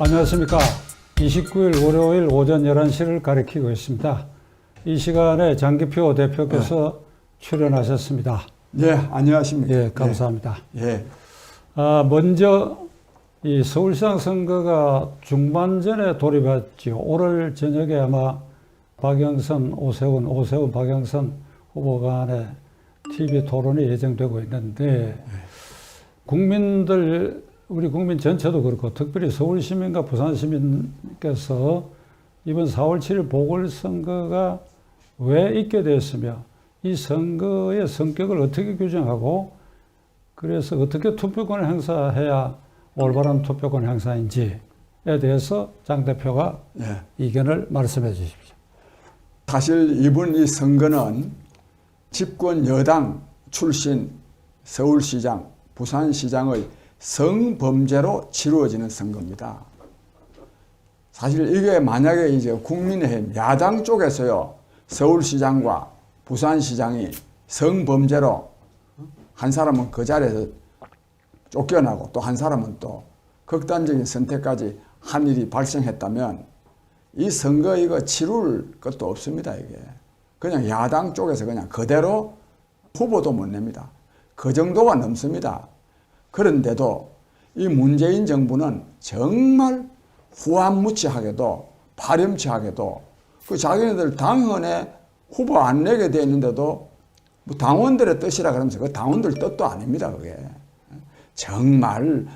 안녕하십니까. 29일 월요일 오전 11시를 가리키고 있습니다. 이 시간에 장기표 대표께서 출연하셨습니다. 예, 안녕하십니까. 예, 감사합니다. 예, 아, 먼저 이 서울시장 선거가 중반전에 돌입했지요. 5월 저녁에 아마 박영선, 오세훈, 오세훈, 박영선 후보 간의 TV 토론이 예정되고 있는데 국민들 우리 국민 전체도 그렇고 특별히 서울 시민과 부산 시민께서 이번 4월 7일 보궐선거가 왜 있게 됐으며 이 선거의 성격을 어떻게 규정하고 그래서 어떻게 투표권을 행사해야 올바른 투표권 행사인지에 대해서 장 대표가 예. 의견을 말씀해 주십시오. 사실 이번 이 선거는 집권 여당 출신 서울시장, 부산시장의 성범죄로 치루어지는 선거입니다. 사실 이게 만약에 이제 국민의힘 야당 쪽에서요 서울시장과 부산시장이 성범죄로 한 사람은 그 자리에서 쫓겨나고 또 한 사람은 또 극단적인 선택까지 한 일이 발생했다면 이 선거 이거 치룰 것도 없습니다 이게. 그냥 야당 쪽에서 그냥 그대로 후보도 못 냅니다. 그 정도가 넘습니다 그런데도 이 문재인 정부는 정말 후한무치하게도 파렴치하게도 그 자기네들 당헌에 후보 안 내게 돼 있는데도 뭐 당원들의 뜻이라 그러면서 그 당원들 뜻도 아닙니다 그게 정말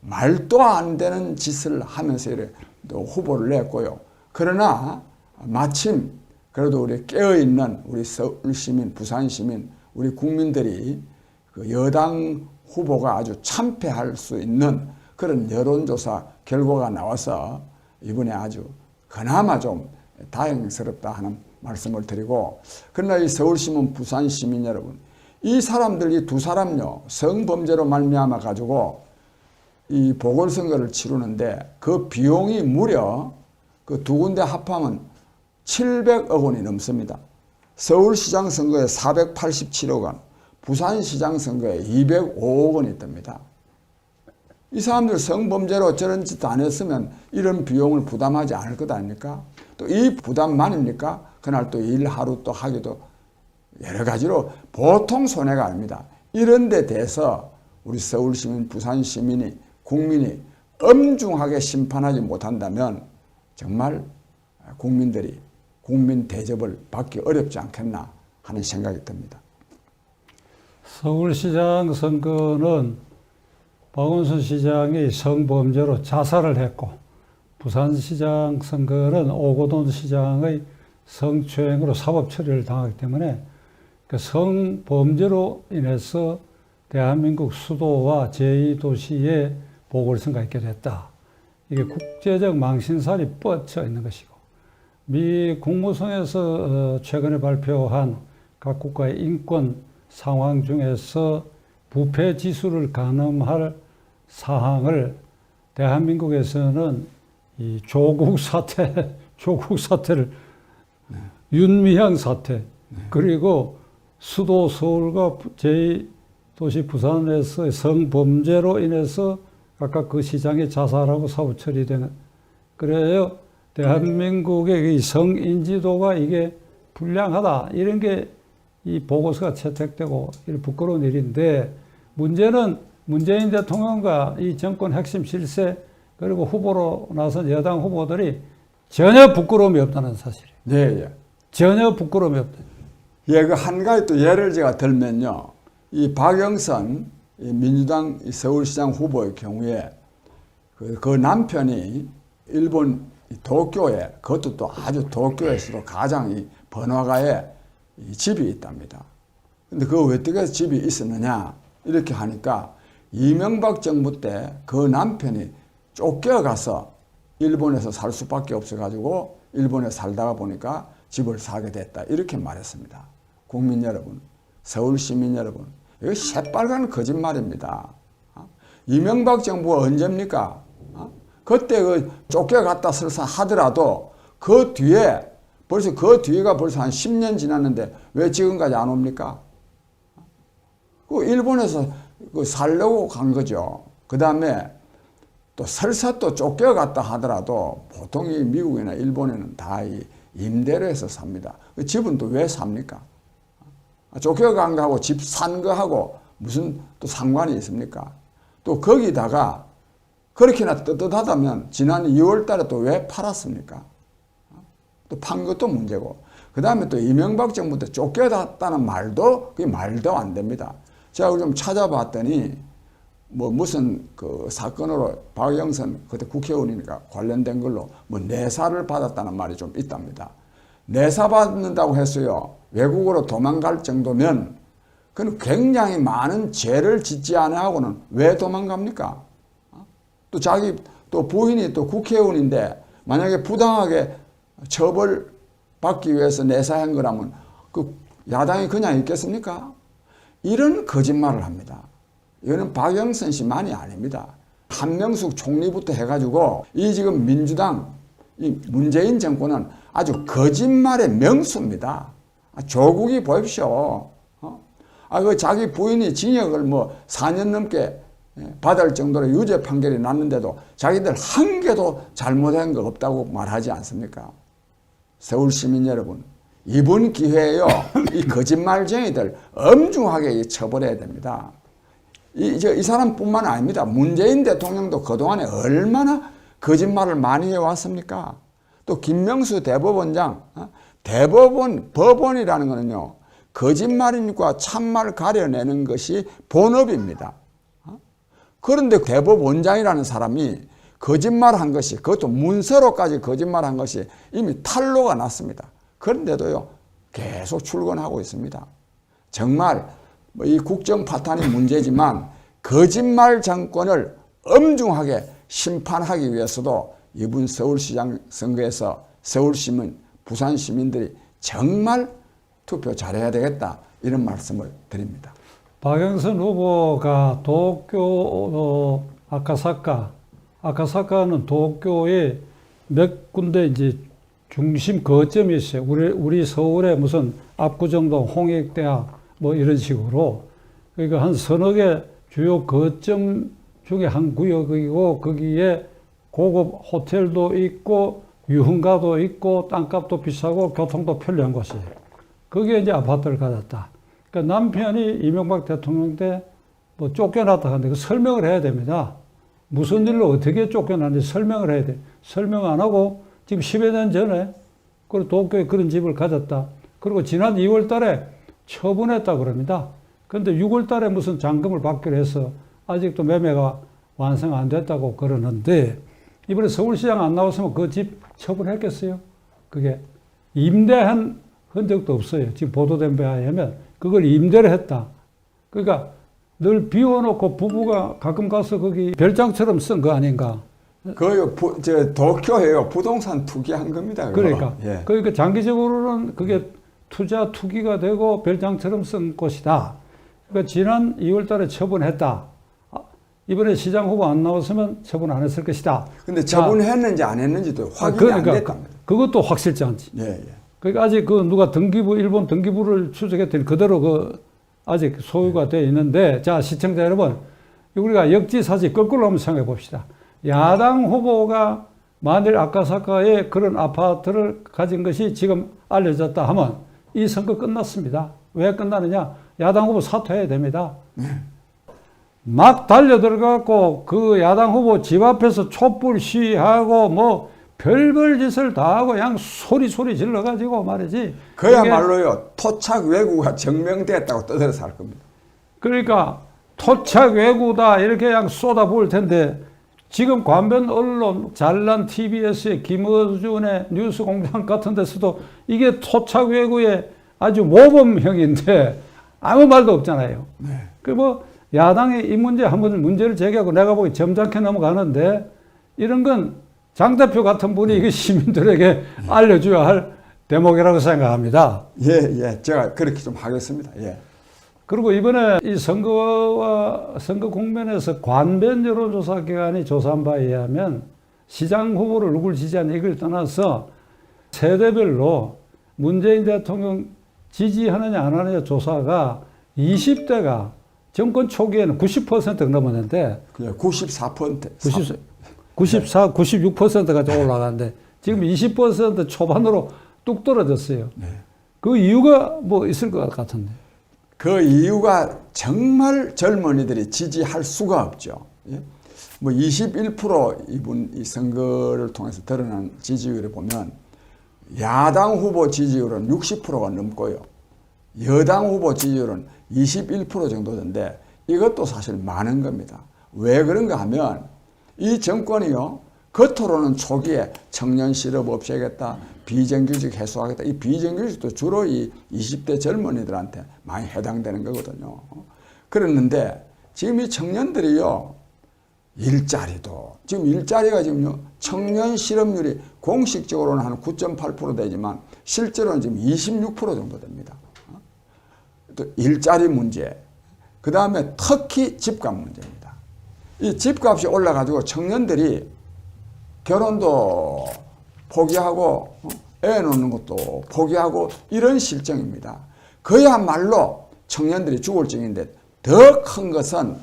말도 안 되는 짓을 하면서 이렇게 또 후보를 냈고요. 그러나 마침 그래도 우리 깨어있는 우리 서울 시민, 부산 시민, 우리 국민들이 그 여당 후보가 아주 참패할 수 있는 그런 여론조사 결과가 나와서 이번에 아주 그나마 좀 다행스럽다 하는 말씀을 드리고 그러나 이 서울시민, 부산시민 여러분 이 사람들 이 두 사람요 성범죄로 말미암아 가지고 이 보궐선거를 치르는데 그 비용이 무려 그 두 군데 합하면 700억 원이 넘습니다. 서울시장 선거에 487억 원, 부산시장 선거에 205억 원이 듭니다. 이 사람들 성범죄로 저런 짓 안 했으면 이런 비용을 부담하지 않을 것 아닙니까? 또 이 부담만입니까? 그날 또 일 하루 또 하기도 여러 가지로 보통 손해가 아닙니다. 이런 데 대해서 우리 서울 시민, 부산 시민이, 국민이 엄중하게 심판하지 못한다면 정말 국민들이 국민 대접을 받기 어렵지 않겠나 하는 생각이 듭니다. 서울시장 선거는 박원순 시장이 성범죄로 자살을 했고 부산시장 선거는 오고돈 시장의 성추행으로 사법 처리를 당하기 때문에 그 성범죄로 인해서 대한민국 수도와 제2도시에 보궐선거가 있게 됐다. 이게 국제적 망신살이 뻗쳐 있는 것이고 미 국무성에서 어, 최근에 발표한 각 국가의 인권 상황 중에서 부패 지수를 가늠할 사항을 대한민국에서는 이 조국 사태, 조국 사태를 윤미향 사태 그리고 수도 서울과 제2도시 부산에서의 성범죄로 인해서 각각 그 시장이 자살하고 사후 처리되는 그래요. 대한민국의 이 성인지도가 이게 불량하다. 이런 게 이 보고서가 채택되고 이런 부끄러운 일인데 문제는 문재인 대통령과 이 정권 핵심 실세 그리고 후보로 나선 여당 후보들이 전혀 부끄러움이 없다는 사실이에요. 네, 예. 전혀 부끄러움이 없다. 예, 그 한 가지 또 예를 제가 들면요. 이 박영선 이 민주당 이 서울시장 후보의 경우에 그, 그 남편이 일본 이 도쿄에 그것도 또 아주 도쿄에서도 가장 이 번화가에 이 집이 있답니다. 근데 그 어떻게 집이 있었느냐 이렇게 하니까 이명박 정부 때 그 남편이 쫓겨가서 일본에서 살 수밖에 없어가지고 일본에 살다가 보니까 집을 사게 됐다 이렇게 말했습니다. 국민 여러분, 서울 시민 여러분, 이거 새빨간 거짓말입니다. 어? 이명박 정부가 언제입니까? 어? 그때 그 쫓겨갔다 설사 하더라도 그 뒤에 벌써 그 뒤가 벌써 한 10년 지났는데 왜 지금까지 안 옵니까? 그 일본에서 그 살려고 간 거죠. 그 다음에 또 설사 또 쫓겨갔다 하더라도 보통 이 미국이나 일본에는 다 이 임대로 해서 삽니다. 그 집은 또 왜 삽니까? 쫓겨간 거하고 집 산 거하고 무슨 또 상관이 있습니까? 또 거기다가 그렇게나 떳떳하다면 지난 2월 달에 또 왜 팔았습니까? 또 판 것도 문제고 그 다음에 또 이명박 정부 때 쫓겨났다는 말도 그게 말도 안 됩니다. 제가 좀 찾아봤더니 뭐 무슨 그 사건으로 박영선 그때 국회의원이니까 관련된 걸로 뭐 내사를 받았다는 말이 좀 있답니다. 내사 받는다고 했어요. 외국으로 도망갈 정도면 그는 굉장히 많은 죄를 짓지 않아하고는 왜 도망갑니까? 또 자기 또 부인이 또 국회의원인데 만약에 부당하게 처벌 받기 위해서 내사한 거라면 그 야당이 그냥 있겠습니까? 이런 거짓말을 합니다. 이거는 박영선 씨만이 아닙니다. 한명숙 총리부터 해가지고 이 지금 민주당 이 문재인 정권은 아주 거짓말의 명수입니다. 아, 조국이 보십시오. 어? 아, 그 자기 부인이 징역을 뭐 4년 넘게 예, 받을 정도로 유죄 판결이 났는데도 자기들 한 개도 잘못한 거 없다고 말하지 않습니까? 서울 시민 여러분, 이번 기회에요, 이 거짓말쟁이들 엄중하게 처벌해야 됩니다. 이, 저, 이 사람뿐만 아닙니다. 문재인 대통령도 그동안에 얼마나 거짓말을 많이 해왔습니까? 또 김명수 대법원장, 어? 대법원, 법원이라는 거는요, 거짓말과 참말 가려내는 것이 본업입니다. 어? 그런데 대법원장이라는 사람이 거짓말한 것이, 그것도 문서로까지 거짓말한 것이 이미 탄로가 났습니다. 그런데도요, 계속 출근하고 있습니다. 정말 뭐이 국정 파탄이 문제지만 거짓말 정권을 엄중하게 심판하기 위해서도 이번 서울시장 선거에서 서울시민, 부산 시민들이 정말 투표 잘해야 되겠다 이런 말씀을 드립니다. 박영선 후보가 도쿄 어, 아카사카, 아카사카는 도쿄의 몇 군데 이제 중심 거점이 있어요. 우리 우리 서울에 무슨 압구정동, 홍익대학 뭐 이런 식으로 그러니까 한 서너 개 주요 거점 중에 한 구역이고 거기에 고급 호텔도 있고 유흥가도 있고 땅값도 비싸고 교통도 편리한 곳이에요. 거기에 이제 아파트를 가졌다. 그러니까 남편이 이명박 대통령 때 뭐 쫓겨났다 하는데 그 설명을 해야 됩니다. 무슨 일로 어떻게 쫓겨났는지 설명을 해야 돼. 설명 안 하고 지금 10여 년 전에 그 도쿄에 그런 집을 가졌다. 그리고 지난 2월 달에 처분했다 그럽니다. 그런데 6월 달에 무슨 잔금을 받기로 해서 아직도 매매가 완성 안 됐다고 그러는데 이번에 서울시장 안 나왔으면 그 집 처분했겠어요? 그게 임대한 흔적도 없어요. 지금 보도된 바에 의하면 그걸 임대를 했다. 그러니까 늘 비워놓고 부부가 가끔 가서 거기 별장처럼 쓴 거 아닌가. 그, 부, 저, 도쿄에요. 부동산 투기한 겁니다. 그거. 그러니까. 예. 그러니까 장기적으로는 그게 투자 투기가 되고 별장처럼 쓴 곳이다. 그러니까 지난 2월 달에 처분했다. 아, 이번에 시장 후보 안 나왔으면 처분 안 했을 것이다. 근데 처분했는지 안 했는지도 아, 확인이 그러니까 안 됐답니다. 그것도 확실치 않지. 예, 예. 그러니까 아직 그 누가 등기부 일본 등기부를 추적했더니 그대로 그 아직 소유가 돼 있는데 자 시청자 여러분 우리가 역지사지 거꾸로 한번 생각해 봅시다. 야당 후보가 만일 아카사카에 그런 아파트를 가진 것이 지금 알려졌다 하면 이 선거 끝났습니다. 왜 끝나느냐? 야당 후보 사퇴해야 됩니다. 막 달려 들어가고 그 야당 후보 집 앞에서 촛불 시위하고 뭐 별별 짓을 다 하고 그냥 소리 소리 질러 가지고 말이지. 그야말로요, 토착 왜구가 증명됐다고 떠들어서 할 겁니다. 그러니까 토착 외구다 이렇게 그냥 쏟아부을 텐데 지금 관변 언론 잘난 TBS의 김어준의 뉴스공장 같은 데서도 이게 토착 외구의 아주 모범형인데 아무 말도 없잖아요. 그뭐 야당이 이 문제 한번 문제를 제기하고 내가 보기 점잖게 넘어가는데 이런 건 장 대표 같은 분이 이게 시민들에게 알려줘야 할 대목이라고 생각합니다. 예, 예. 제가 그렇게 좀 하겠습니다. 예. 그리고 이번에 이 선거와 선거 국면에서 관변 여론조사 기관이 조사한 바에 의하면 시장 후보를 누굴 지지하는 이걸 떠나서 세대별로 문재인 대통령 지지하느냐 안 하느냐 조사가 20대가 정권 초기에는 90%가 넘었는데 그냥 94%. 90, 94, 96%까지 올라가는데 지금 20% 초반으로 뚝 떨어졌어요. 네. 그 이유가 뭐 있을 것 같은데. 그 이유가 정말 젊은이들이 지지할 수가 없죠. 예? 뭐21% 이분 이 선거를 통해서 드러난 지지율을 보면 야당 후보 지지율은 60%가 넘고요. 여당 후보 지지율은 21% 정도인데 이것도 사실 많은 겁니다. 왜 그런가 하면 이 정권이요. 겉으로는 초기에 청년 실업 없애겠다, 비정규직 해소하겠다. 이 비정규직도 주로 이 20대 젊은이들한테 많이 해당되는 거거든요. 그랬는데 지금 이 청년들이요. 일자리도 지금 일자리가 지금요 청년 실업률이 공식적으로는 한 9.8% 되지만 실제로는 지금 26% 정도 됩니다. 어? 또 일자리 문제, 그 다음에 특히 집값 문제입니다. 이 집값이 올라가지고 청년들이 결혼도 포기하고 어? 애 놓는 것도 포기하고 이런 실정입니다. 그야말로 청년들이 죽을 정인데 더 큰 것은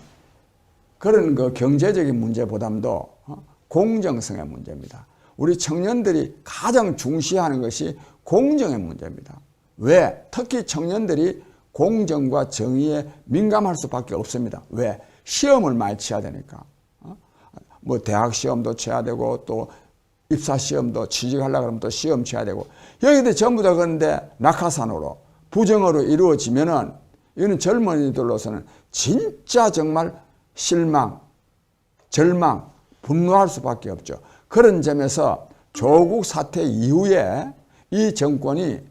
그런 그 경제적인 문제보담도 어? 공정성의 문제입니다. 우리 청년들이 가장 중시하는 것이 공정의 문제입니다. 왜? 특히 청년들이 공정과 정의에 민감할 수밖에 없습니다. 왜? 시험을 많이 치야 되니까. 어? 뭐 대학 시험도 쳐야 되고 또 입사 시험도 취직하려고 그러면 또 시험 쳐야 되고 여기들 전부 다 그런데 낙하산으로 부정으로 이루어지면은 이거는 젊은이들로서는 진짜 정말 실망, 절망, 분노할 수밖에 없죠. 그런 점에서 조국 사태 이후에 이 정권이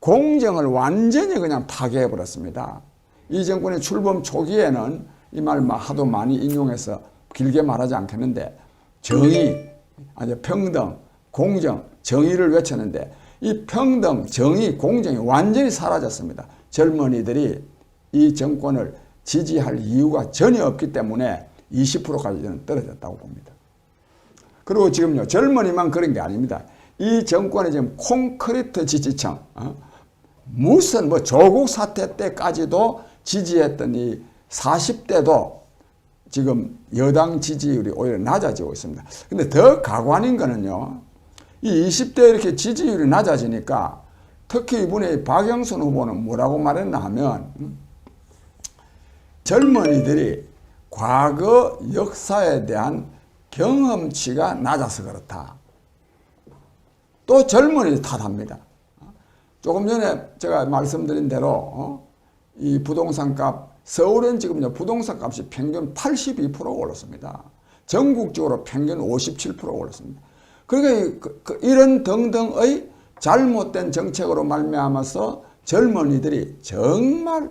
공정을 완전히 그냥 파괴해 버렸습니다. 이 정권의 출범 초기에는 이 말 하도 많이 인용해서 길게 말하지 않겠는데 정의, 아니 평등, 공정, 정의를 외쳤는데 이 평등, 정의, 공정이 완전히 사라졌습니다. 젊은이들이 이 정권을 지지할 이유가 전혀 없기 때문에 20%까지 저는 떨어졌다고 봅니다. 그리고 지금요 젊은이만 그런 게 아닙니다. 이 정권의 지금 콘크리트 지지층 어? 무슨 뭐 조국 사태 때까지도 지지했던 이 40대도 지금 여당 지지율이 오히려 낮아지고 있습니다. 근데 더 가관인 거는요. 이 20대 이렇게 지지율이 낮아지니까 특히 이번에 박영선 후보는 뭐라고 말했나 하면 음? 젊은이들이 과거 역사에 대한 경험치가 낮아서 그렇다. 또 젊은이 탓합니다. 조금 전에 제가 말씀드린 대로 어? 이 부동산 값 서울은 지금요 부동산 값이 평균 82%가 올랐습니다. 전국적으로 평균 57%가 올랐습니다. 그러니까 그- 그 이런 등등의 잘못된 정책으로 말미암아서 젊은이들이 정말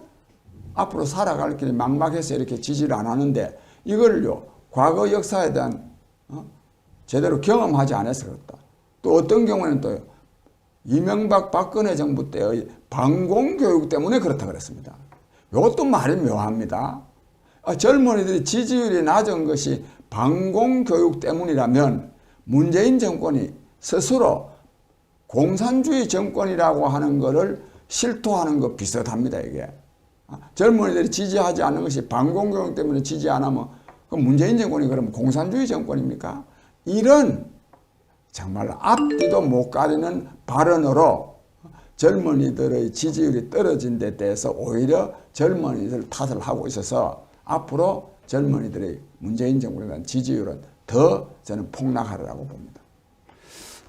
앞으로 살아갈 길이 막막해서 이렇게 지지를 안 하는데 이걸요 과거 역사에 대한 어? 제대로 경험하지 않아서 그렇다. 또 어떤 경우에는 또 이명박 박근혜 정부 때의 방공교육 때문에 그렇다 그랬습니다. 이것도 말이 묘합니다. 아, 젊은이들이 지지율이 낮은 것이 방공교육 때문이라면 문재인 정권이 스스로 공산주의 정권이라고 하는 것을 실토하는 것 비슷합니다, 이게. 아, 젊은이들이 지지하지 않는 것이 방공교육 때문에 지지 안 하면 그 문재인 정권이 그러면 공산주의 정권입니까? 이런 정말 앞뒤도 못 가리는 발언으로 젊은이들의 지지율이 떨어진 데 대해서 오히려 젊은이들 탓을 하고 있어서 앞으로 젊은이들의 문재인 정권에 대한 지지율은 더 저는 폭락하리라고 봅니다.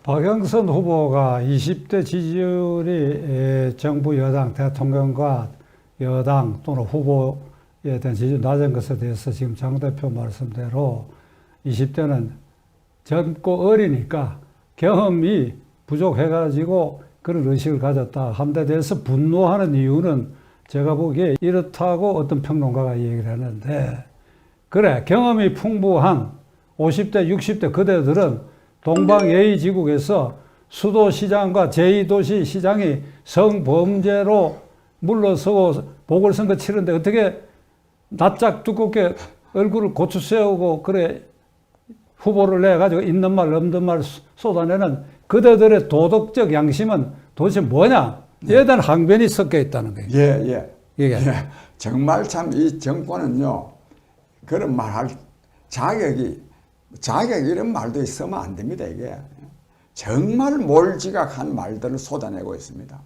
박영선 후보가 20대 지지율이 에, 정부 여당 대통령과 여당 또는 후보에 대한 지지율 낮은 것에 대해서 지금 장 대표 말씀대로 20대는 젊고 어리니까 경험이 부족해가지고 그런 의식을 가졌다. 한데 대해서 분노하는 이유는 제가 보기에 이렇다고 어떤 평론가가 얘기를 했는데 그래 경험이 풍부한 50대 60대 그대들은 동방예의 지국에서 수도시장과 제2도시 시장이 성범죄로 물러서고 보궐선거 치는데 어떻게 낯짝 두껍게 얼굴을 고추 세우고 그래 후보를 내 가지고 있는 말 없는 말 쏟아내는 그대들의 도덕적 양심은 도대체 뭐냐? 이에 대한 항변이 섞여 있다는 거예요. 예, 예. 이게. 예. 정말 참 이 정권은요, 그런 말할 자격이 자격 이런 말도 있으면 안 됩니다, 이게. 정말 몰지각한 말들을 쏟아내고 있습니다.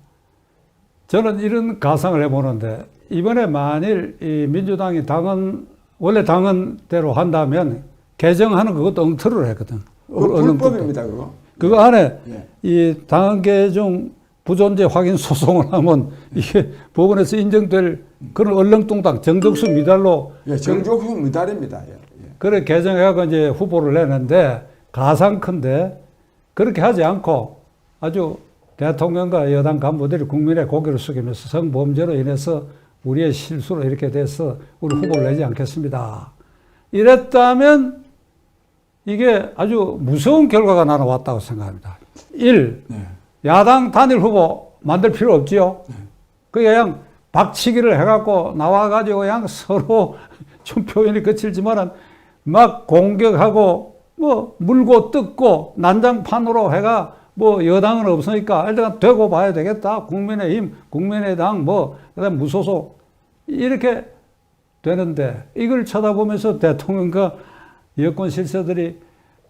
저는 이런 가상을 해보는데 이번에 만일 이 민주당이 당헌 원래 당헌대로 한다면 개정하는 그것도 엉터리로 했거든. 언론법도. 불법입니다, 그거. 그거 안에 예. 이 당헌 개정 부존재 확인 소송을 하면 이게 법원에서 인정될 그런 얼렁뚱땅 정덕수 미달로 예, 정조후 미달입니다. 예, 예. 그래 개정해갖고 이제 후보를 내는데 가상컨대 그렇게 하지 않고 아주 대통령과 여당 간부들이 국민의 고개를 숙이면서 성범죄로 인해서 우리의 실수로 이렇게 돼서 우리 후보를 내지 않겠습니다. 이랬다면 이게 아주 무서운 결과가 나는 왔다고 생각합니다. 1. 네. 야당 단일 후보 만들 필요 없지요. 그 그냥 박치기를 해갖고 나와가지고 그냥 서로 좀 표현이 거칠지만은 막 공격하고 뭐 물고 뜯고 난장판으로 해가 뭐 여당은 없으니까 일단 되고 봐야 되겠다. 국민의힘, 국민의당 뭐 그다음 무소속 이렇게 되는데 이걸 쳐다보면서 대통령과 여권 실세들이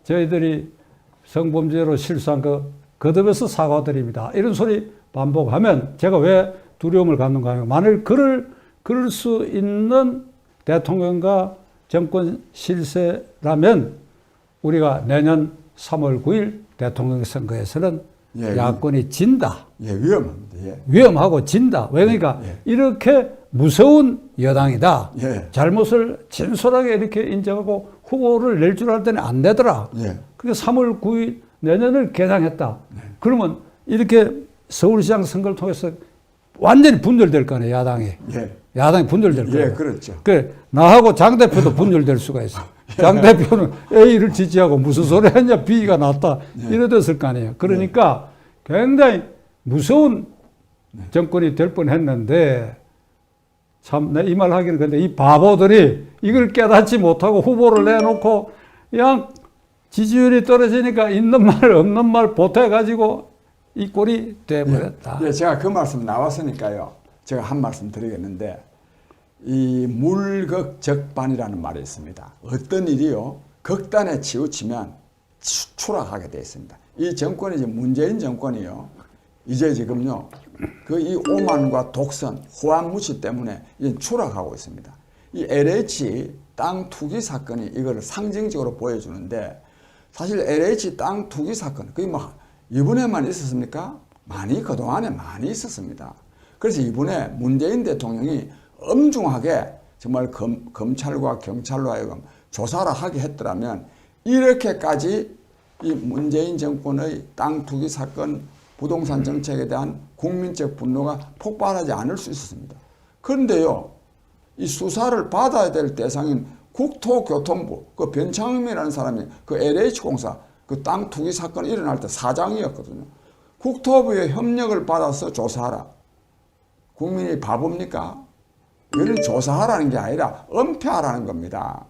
저희들이 성범죄로 실수한 거 거듭해서 사과드립니다. 이런 소리 반복하면 제가 왜 두려움을 갖는가 하면 만일 그럴 그럴 수 있는 대통령과 정권 실세라면 우리가 내년 3월 9일 대통령 선거에서는 예, 야권이 진다. 예, 위험합니다. 예. 위험하고 진다. 왜 그러니까 예. 이렇게 무서운 여당이다. 예. 잘못을 진솔하게 이렇게 인정하고 후보를 낼 줄알 때는 안 되더라. 예. 그게 3월 9일 내년을 개당했다. 네. 그러면 이렇게 서울시장 선거를 통해서 완전히 분열될 거 아니에요, 야당이. 예. 야당이 분열될 거예요. 예, 그렇죠. 그 나하고 장 대표도 분열될 수가 있어. 장 대표는 A를 지지하고 무슨 소리 했냐 B가 낫다 이러됐을 거 아니에요. 그러니까 굉장히 무서운 정권이 될 뻔 했는데 참 내 이 말 하기는 근데 이 바보들이 이걸 깨닫지 못하고 후보를 내놓고 그냥 지지율이 떨어지니까 있는 말 없는 말 보태 가지고 이 꼴이 돼버렸다. 예, 제가 그 말씀 나왔으니까요. 제가 한 말씀 드리겠는데 이 물극적반이라는 말이 있습니다. 어떤 일이요 극단에 치우치면 추- 추락하게 되어 있습니다. 이 정권이 이제 문재인 정권이요. 이제 지금요 그 이 오만과 독선, 호환무치 때문에 추락하고 있습니다. 이 LH 땅 투기 사건이 이걸 상징적으로 보여주는데 사실 LH 땅 투기 사건 그게 뭐 이번에만 있었습니까? 많이 그동안에 많이 있었습니다. 그래서 이번에 문재인 대통령이 엄중하게 정말 검, 검찰과 경찰로 하여금 조사를 하게 했더라면 이렇게까지 이 문재인 정권의 땅 투기 사건 부동산 정책에 대한 국민적 분노가 폭발하지 않을 수 있었습니다. 그런데요, 이 수사를 받아야 될 대상인 국토교통부 그 변창흠이라는 사람이 그 LH공사 그 땅 투기 사건이 일어날 때 사장이었거든요. 국토부의 협력을 받아서 조사하라. 국민이 바보입니까? 이거는 조사하라는 게 아니라 은폐하라는 겁니다.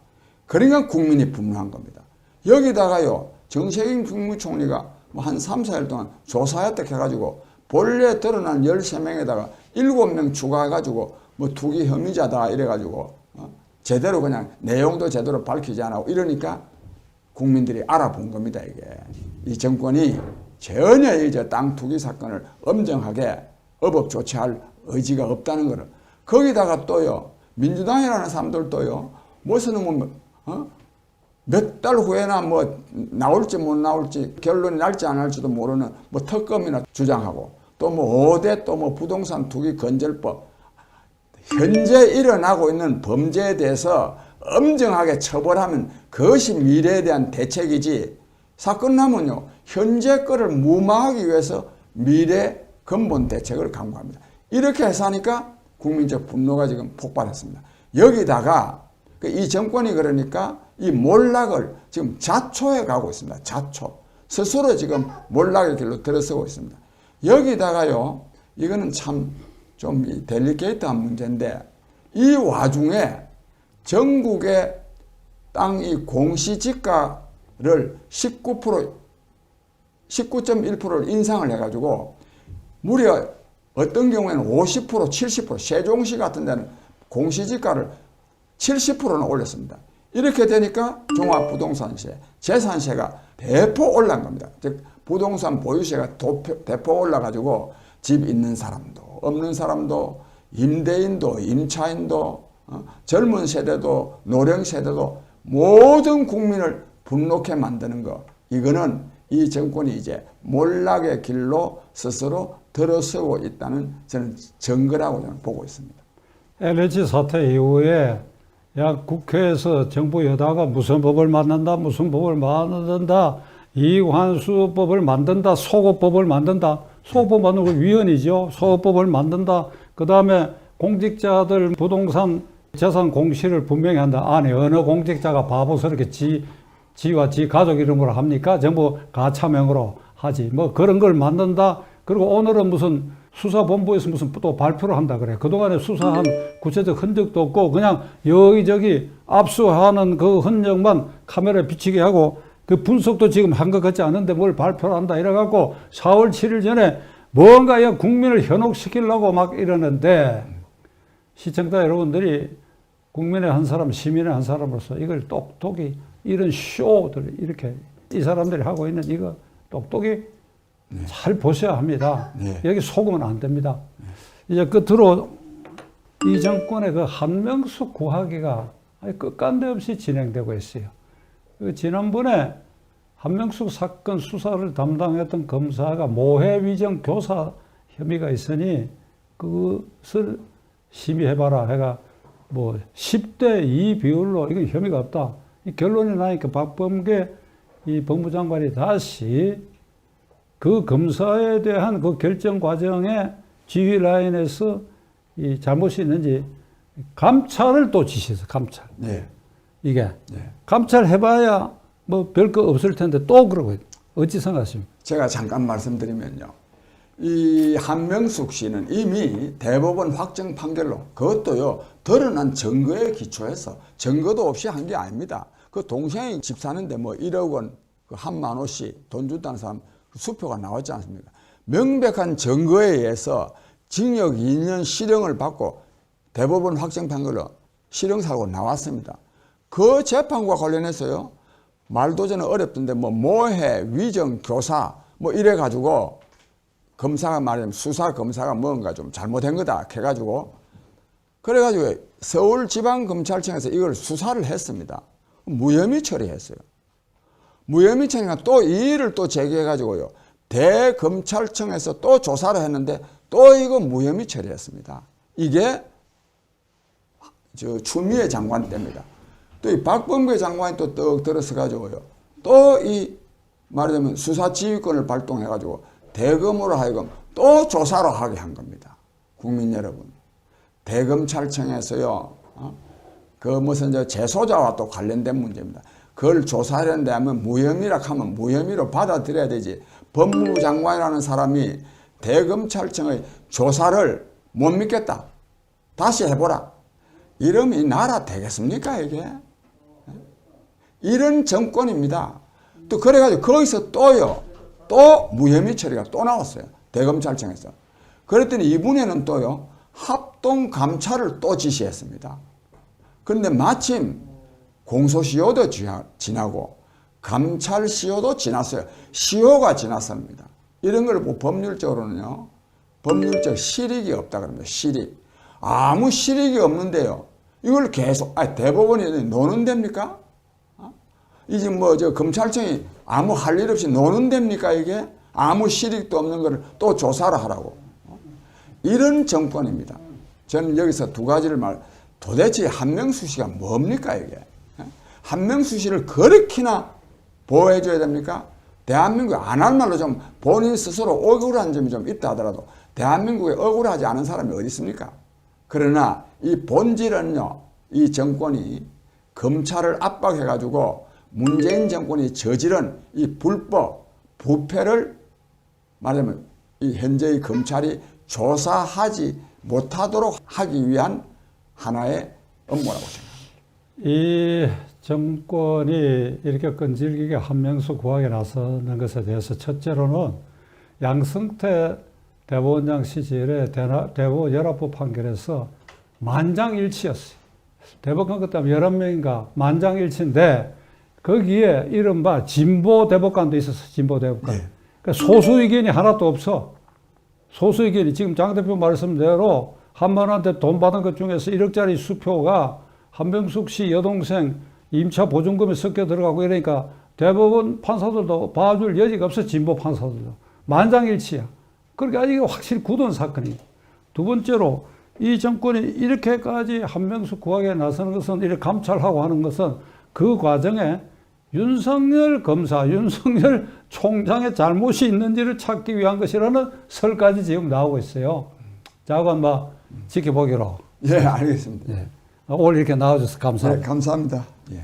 그러니까 국민이 분노한 겁니다. 여기다가요, 정세균 국무총리가 뭐 한 3, 4일 동안 조사했다 해가지고 본래 드러난 13명에다가 7명 추가해가지고 뭐 투기 혐의자다 이래가지고 어? 제대로 그냥 내용도 제대로 밝히지 않고 이러니까 국민들이 알아본 겁니다, 이게. 이 정권이 전혀 이제 땅 투기 사건을 엄정하게 어법 조치할 의지가 없다는 거를. 거기다가 또요, 민주당이라는 사람들도요, 무슨 뭐, 어? 몇 달 후에나 뭐 나올지 못 나올지 결론이 날지 안 날지도 모르는 뭐 특검이나 주장하고 또 뭐 5대 또 뭐 부동산 투기 건절법 현재 일어나고 있는 범죄에 대해서 엄정하게 처벌하면 그것이 미래에 대한 대책이지 사건 나면요 현재 거를 무마하기 위해서 미래 근본 대책을 강구합니다. 이렇게 해서 하니까 국민적 분노가 지금 폭발했습니다. 여기다가 그 이 정권이 그러니까 이 몰락을 지금 자초해 가고 있습니다. 자초. 스스로 지금 몰락의 길로 들어서고 있습니다. 여기다가요, 이거는 참 좀 델리케이트한 문제인데, 이 와중에 전국의 땅 이 공시지가를 19% 19.1%를 인상을 해가지고 무려 어떤 경우에는 50% 70% 세종시 같은 데는 공시지가를 70%는 올렸습니다. 이렇게 되니까 종합부동산세, 재산세가 대폭 올라간 겁니다. 즉 부동산 보유세가 도표- 대폭 올라가지고 집 있는 사람도 없는 사람도 임대인도 임차인도 어, 젊은 세대도 노령 세대도 모든 국민을 분노케 만드는 거 이거는 이 정권이 이제 몰락의 길로 스스로 들어서고 있다는 저는 증거라고 저는 보고 있습니다. LH 사태 이후에 야 국회에서 정부 여당가 무슨 법을 만든다 무슨 법을 만든다 이익환수법을 만든다 소고법을 만든다. 소고법 만드는 건 위헌이죠. 소고법을 만든다. 그 다음에 공직자들 부동산 재산 공시를 분명히 한다. 아니 어느 공직자가 바보스럽게 지 지와 지 가족 이름으로 합니까? 전부 가차명으로 하지. 뭐 그런 걸 만든다. 그리고 오늘은 무슨 수사본부에서 무슨 또 발표를 한다 그래. 그동안에 수사한 구체적 흔적도 없고 그냥 여기저기 압수하는 그 흔적만 카메라에 비치게 하고 그 분석도 지금 한 것 같지 않은데 뭘 발표를 한다 이래갖고 4월 7일 전에 뭔가 이 국민을 현혹시키려고 막 이러는데 시청자 여러분들이 국민의 한 사람, 시민의 한 사람으로서 이걸 똑똑히 이런 쇼들 이렇게 이 사람들이 하고 있는 이거 똑똑히 잘 보셔야 합니다. 네. 여기 속으면 안 됩니다. 이제 끝으로 이 정권의 그 한명숙 구하기가 끝간데 없이 진행되고 있어요. 그 지난번에 한명숙 사건 수사를 담당했던 검사가 모해 위정 교사 혐의가 있으니 그것을 심의해봐라 해가 뭐 10대 2 비율로 이거 혐의가 없다. 이 결론이 나니까 박범계 이 법무장관이 다시 그 검사에 대한 그 결정 과정에 지휘 라인에서 이 잘못이 있는지 감찰을 또 지시해서 감찰. 네. 이게 네. 감찰해봐야 뭐 별거 없을 텐데 또 그러고 있- 어찌 생각하십니까? 제가 잠깐 말씀드리면요. 이 한명숙 씨는 이미 대법원 확정 판결로 그것도요 드러난 증거에 기초해서 증거도 없이 한 게 아닙니다. 그 동생이 집 사는데 뭐 1억 원, 그 한만 원씩 돈 준다는 사람 그 수표가 나왔지 않습니까? 명백한 증거에 의해서 징역 2년 실형을 받고 대법원 확정 판결로 실형 사고 나왔습니다. 그 재판과 관련해서요 말도 저는 어렵던데 뭐 모해 위정 교사 뭐 이래 가지고 검사가 말하면 수사 검사가 뭔가 좀 잘못한 거다 해 가지고 그래 가지고 서울지방검찰청에서 이걸 수사를 했습니다. 무혐의 처리했어요. 무혐의 처리가 또이 일을 또 제기해가지고요. 대검찰청에서 또 조사를 했는데 또 이거 무혐의 처리했습니다. 이게 저 추미애 장관 때입니다. 또 이 박범계 장관이 또 떡 들어서 가지고요. 또 이 말하자면 수사 지휘권을 발동해 가지고 대검으로 하여금 또 조사로 하게 한 겁니다. 국민 여러분. 대검찰청에서요. 어? 그 무슨 저 재소자와 또 관련된 문제입니다. 그걸 조사하려는데 하면 무혐의라 하면 무혐의로 받아들여야 되지. 법무부 장관이라는 사람이 대검찰청의 조사를 못 믿겠다. 다시 해보라. 이러면 이 나라 되겠습니까, 이게? 이런 정권입니다. 또 그래가지고 거기서 또요, 또 무혐의 처리가 또 나왔어요. 대검찰청에서. 그랬더니 이번에는 또요, 합동 감찰을 또 지시했습니다. 그런데 마침 공소시효도 지나- 지나고 감찰시효도 지났어요. 시효가 지났습니다. 이런 걸 뭐 법률적으로는요. 법률적 실익이 없다 그럽니다. 실익. 아무 실익이 없는데요. 이걸 계속 아 대법원이 노는 됩니까? 어? 이제 뭐 저 검찰청이 아무 할 일 없이 노는 됩니까 이게? 아무 실익도 없는 걸또 조사를 하라고. 어? 이런 정권입니다. 저는 여기서 두 가지를 말. 도대체 한명수 씨가 뭡니까 이게? 예? 한명수 씨를 그렇게나 보호해줘야 됩니까? 대한민국에 안할 말로 좀 본인 스스로 억울한 점이 좀 있다 하더라도 대한민국에 억울하지 않은 사람이 어디 있습니까? 그러나 이 본질은요, 이 정권이 검찰을 압박해가지고 문재인 정권이 저지른 이 불법, 부패를 말하자면 이 현재의 검찰이 조사하지 못하도록 하기 위한 하나의 업무라고 생각합니다. 이 정권이 이렇게 끈질기게 한명수 구하게 나서는 것에 대해서 첫째로는 양승태 대법원장 시절에 대법원 연합부 판결에서 만장일치였어요. 대법관 그때 11명인가 만장일치인데 거기에 이른바 진보 대법관도 있었어. 진보 대법관. 네. 그러니까 소수 의견이 하나도 없어. 소수 의견이 지금 장 대표 말씀대로 한만한테 돈 받은 것 중에서 1억짜리 수표가 한병숙 씨 여동생 임차 보증금에 섞여 들어가고 이러니까 대법원 판사들도 봐줄 여지가 없어 진보 판사들도 만장일치야. 그러니까 이게 확실히 굳은 사건이. 두 번째로 이 정권이 이렇게까지 한명숙 구하기에 나서는 것은 이렇게 감찰하고 하는 것은 그 과정에 윤석열 검사, 윤석열 총장의 잘못이 있는지를 찾기 위한 것이라는 설까지 지금 나오고 있어요. 자, 그건 뭐 지켜보기로. 예, 알겠습니다. 예. 오늘 이렇게 나와줘서 감사합니다. 네, 감사합니다. 예.